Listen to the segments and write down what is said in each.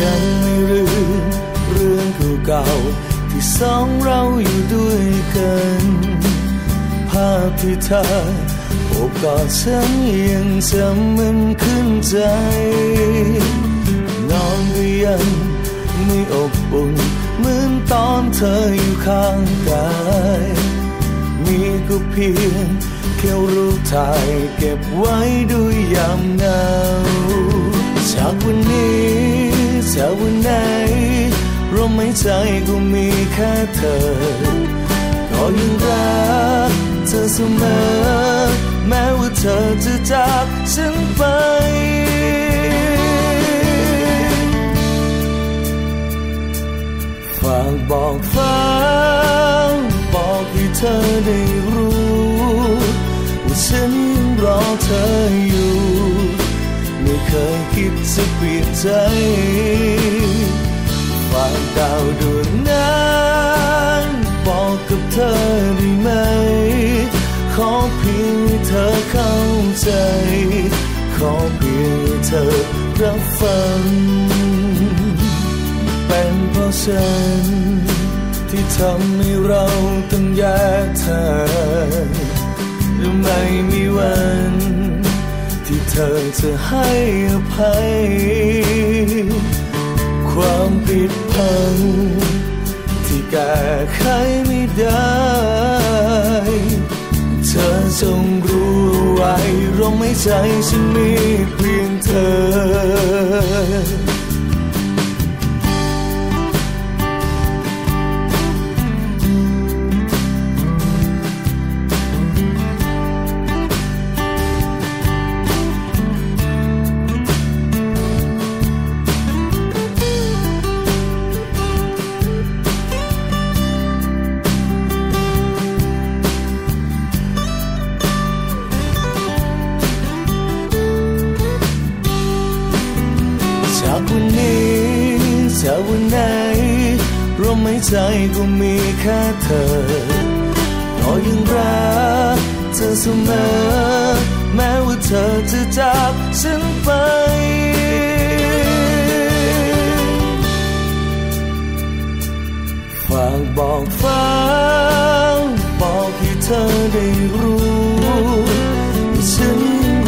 ฉังไม่ลืมเรื่องเก่าๆที่สองเราอยู่ด้วยกัน ภาพที่เธอโอบกอดฉันยังจำมันขึ้นใจ นอนก็ยังไม่อบอุ่นเหมือนตอนเธออยู่ข้างกายมีก็เพียงแค่รูปถ่ายเก็บไว้ด้วยยามเหงาจากวันนี้ จากวันไหนลมหายใจก็มีแค่เธอ ก็ยังรักเธอเสมอ แม้ว่าเธอจะจากฉันไปฝากบอกฟ้าบอกให้เธอได้รู้ว่าฉันยังรอเธออยู่ ไม่เคยคิดจะเปลี่ยนใจ ฝากดาวดวงนั้นบอกกับเธอได้ไหม ขอเพียงเธอเข้าใจ ขอเพียงเธอรับฟัง เป็นเพราะฉัน ที่ทำให้เราต้องแยกทางหรือไม่มีวันที่เธอจะให้อภัย ความผิดพลังที่แก้ไขไม่ได้ เธอจงรู้ไว้รงไม่ใจฉันมีเพียงเธอ มหายใจก็มีแค่เธอก็ยังรักเธอเสมอ แม้ว่าเธอจะจากฉันไปฝากบอกฟ้าบอกให้เธอได้รู้ว่าฉัน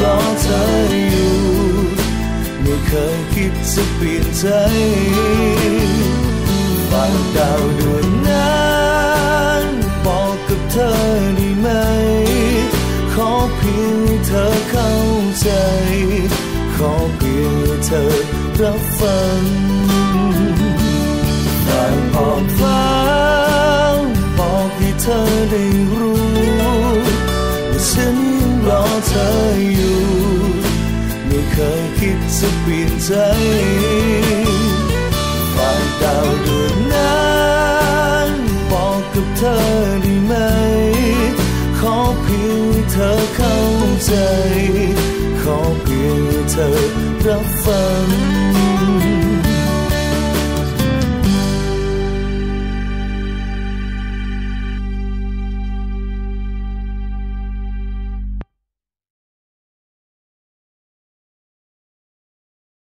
รอเธออยู่ ไม่เคยคิดจะเปลี่ยนใจ ดาวดวงนั้นบอกกับเธอได้ไหม ขอเพียงเธอเข้าใจ ขอเพียงเธอรับฟังฝากบอกฟ้าบอกให้เธอได้รู้ว่าฉันยังรอเธออยู่ ไม่เคยคิดจะเปลี่ยนใจ ได้ไหม ขอเพียงเธอเข้าใจ ขอเพียงเธอรับฟัง